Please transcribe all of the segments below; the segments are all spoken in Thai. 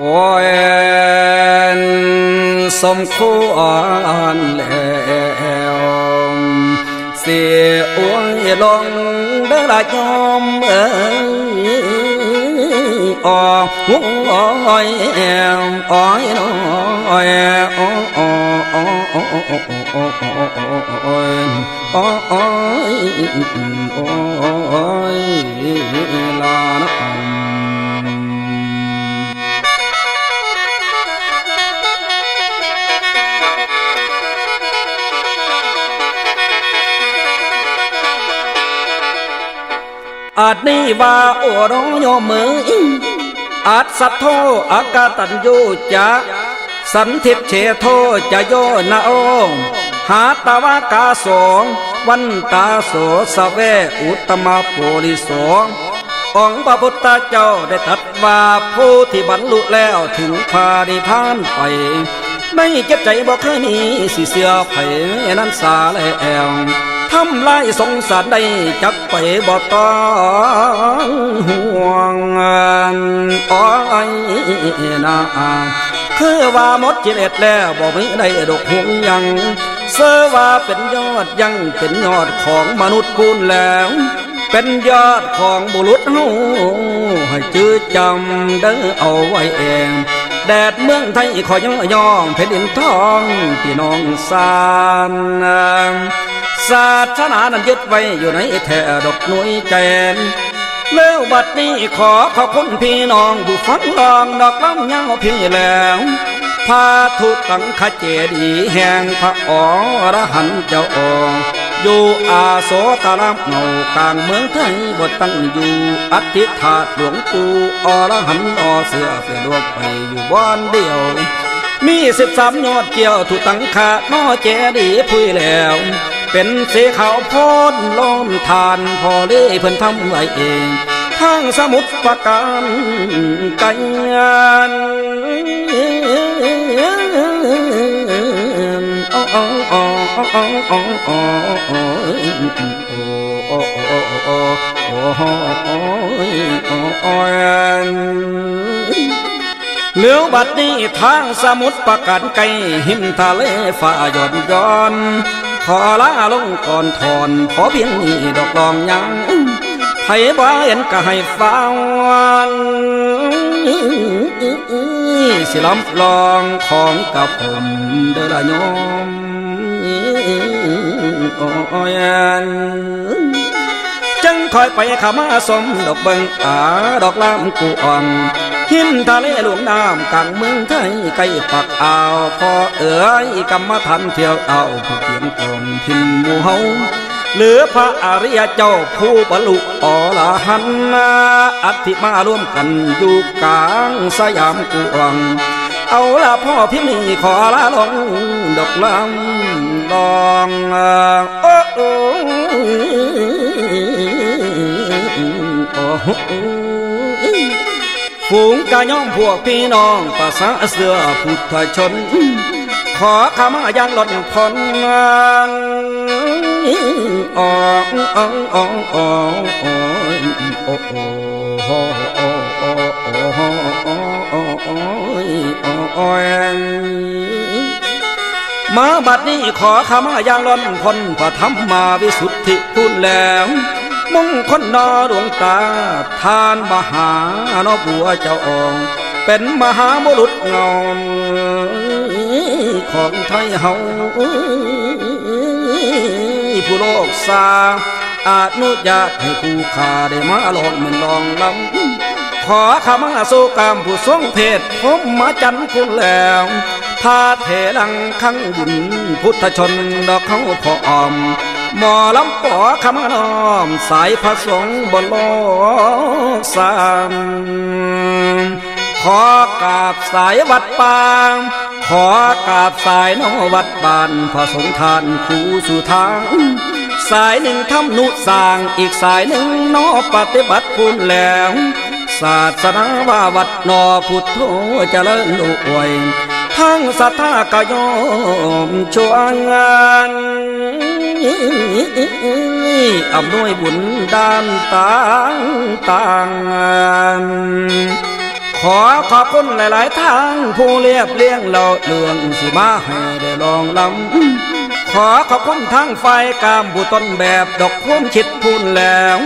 โอ้ยสมควรแล้วเสียอวยลงเด้อละยอมเอ้ยอ๋อหัวอ้อยแอมอ้อยน้อยอ๋ออ๋ออ๋ออ๋ออ๋ออ๋ออ๋ออ๋ออ๋ออ๋อลานะ อาจนี่ว่าโอรอยอมืออาจสัทโทอากาตันยูจะสันทิตเฉโทจะโยนาโอหาตาวากาสองวันตาโสสเวอุตตมโพลิสองค์พระพุทธเจ้าได้ตัดว่าผู้ที่บรรลุแล้วถึงพานิพานไปไม่เก็บใจบอกเคยมีสิเสือไผ่นั้นสาแล้ว ทำลายสงสารได้จักไปบ่ต้องห่วงอ้อยนาคือว่าหมดกิเลสแล้วบ่มีได้ดอกห่วงยังเสว่าเป็นยอดยังเป็นยอดของมนุษย์คุณแล้ว เป็นยอดของบุรุษเฮาให้จื้อจำเด้อเอาไว้เองแดดเมืองไทยขอย่อย่องแผ่นดินทองพี่น้องสาน ศาสนานั้นยึดไว้อยู่ในแท่ดอกหนุยแจนแล้วบัดนี้ขอขอบคุณพี่น้องผู้ฟังลองดอกลำยาวพี่แล้วพาทุตังคเจดีแห่งพระอรหันต์เจ้าองอยู่อาโสตารามเงากลางเมืองไทยบทตั้งอยู่อธิษฐานหลวงปู่อรหันต์อเสือเสือดวงไปอยู่บ้านเดียว มีสิบสามยอดเกี่ยวถูกตั้งขานอเจดีพุยแล้ว เป็นเสขาวพ้นล้อมทานพอเล่เพิ่นทำไว้เองทางสมุทรปราการไกันอ๋ออ๋ออ๋ออ๋ออ๋ออ๋ออ๋อเหลืยวบัดนี้ทางสมุทรประกันไกลหิมทะเลฝ่าหย่อนย้อน ขอลาลงก่อนถอนขอเพียงนี้ดอกลองยังให้บ่เห็นก็ให้ฟังสิล้ำลองของกับผมเด้อละโยมโอ้ย จังคอยไปขามาสมดอกเบิงอาดอกลามกูอ่องหิมทะเลหลวงน้ำกลางเมืองไทยใกล้ปักอ่าวพอเอ๋ยกรรมฐานเที่ยวเอาผู้เพียงกลมพินหมูเฮาเหลือพระอริยเจ้าผู้บรรลุอรหันต์อัติมาร่วมกันอยู่กลางสยามกวางเอาละพ่อพี่นี่ขอลาลงดอกลำลองโอ้โอ้โอ้ ฝูงกะย่อมพวกพี่น้องภาษาเสือพุทธชน ขอขมาย่างหล่นพ้นอ๋ออ๋ออ๋ออ๋ออ๋ออ๋ออ๋อมาบัดนี้ขอขมาย่างล้นพ้นพระธรรมาวิสุทธิพูนแล้ว มงคลนอดวงตา ทานมหานอบัวเจ้าองเป็นมหาบุรุษงอมของไทยเฮาผู้โลกสาอนุญาตให้ผู้ขาได้มาลองมือนลองลำขอขมาสู่กรรมผู้ทรงเพศผมมาจันคุณแล้วพาเทลังขังบุญพุทธชนดอกเขาพออม หมอลำปอขมาน้อม สายพระสงฆ์บนโลกสามขอกราบสายวัดปางขอกราบสายนอวัดบานพระสงฆ์ทานครูสู่ทางสายหนึ่งทำนุสร้าง อีกสายหนึ่งนอปฏิบัติคุณแล้วศาสนาว่าวัดนอพุทโธเจริญอวยทั้งศรัทธากยอมช่วยงาน อำนวยบุญด้านต่างต่างขอขอบคุณหลาย ๆ ทางผู้เรียบเลี้ยงเราเรื่องสิมาให้ได้ลองลำขอขอบคุณทั้งไฟกามผู้ต้นแบบดอกพุ่มชิดพูนแล้ว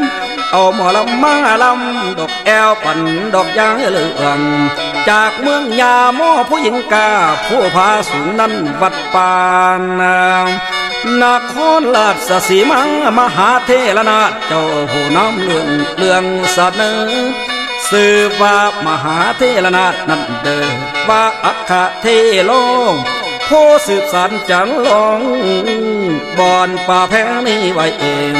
เอาหมอลำมาลำดอกแอลปั่นดอกยางเหลืองจากเมืองยาโมผู้หญิงกาผู้พาสูงนั้นวัดปาน นครราชสีมามหาเทรนาถเจ้าผู้น้ำเรื่องเรื่องเสนอสืบว่ามหาเทรนาถนั้นเดินว่าอัคคเทโลงผู้สืบสานจันลองบอนป่าแพ้นี้ไว้เอง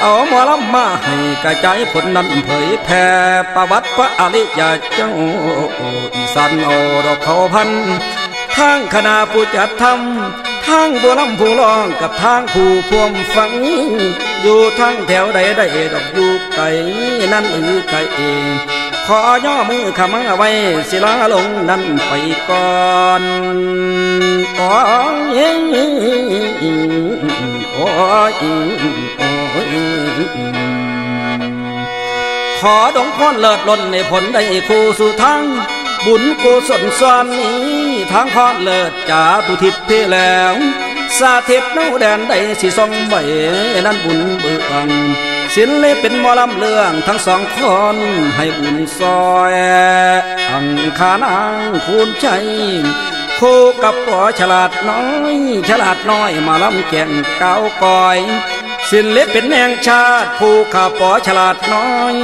เอาหมอลำมาให้กระจายผลนั้นเผยแผ่ประวัติพระอริยเจ้าอีสานโอดอกเขาพันทางคณะผู้จัดทำางบัวลำผู้ร้องกับทางผู้พวมฟัง อยู่ทางแถวใดได้ดอกอยู่ไกลนั่นอือไกลเองขอย่อมือขมาไว้ศิลาลงนั่นไปก่อนโอ้ยโอ้ยโอ้ยขอดงพรเลิศล้นในผลได้คู่สู่ทาง บุญกุศลส่วนนี้ทางพรเลิศจ่าตุทิศเพแล้ว สาธิตเน้แดนใดสิทรงไว้นั้นบุญเบื้องศิลเลเป็นมอลำเรื่องทั้งสองคนให้บุญซอย อังคานางคูณใจคู่กับปอฉลาดน้อย ฉลาดน้อยมาลำแก่งเก้าวกอยศิลปเป็นแห่งชาติ ผู้ขาปอฉลาดน้อย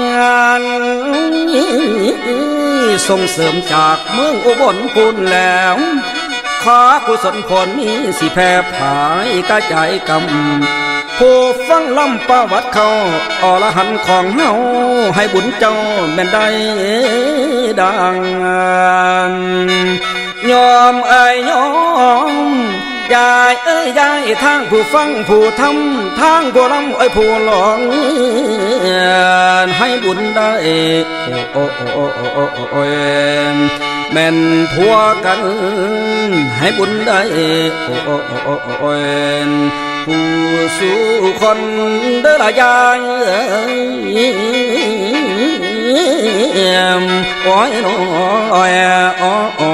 ส่งเสริมจากเมืองอุบลพูนแล้วขอกุศลผลนี้สิแผ่ผายกระจายกำผู้ฟังลำประวัติเขาอรหันของเฮาให้บุญเจ้าแม่นได้ดังยอมเอ้ยยอมยายเอ้ยยายทางผู้ฟังผู้ทำทางผู้รำเอ้ยผู้หลง ให้บุญได้โอ้โอ้โอ้โอ้โอ้โอ้โอ้แม่นทั่วกัน ให้บุญได้โอ้โอ้โอ้โอ้โอ้ผู้สู่คนเด้อละยายโอ้ยน้อยโอ้โอ้โอ้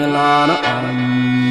ยลานะ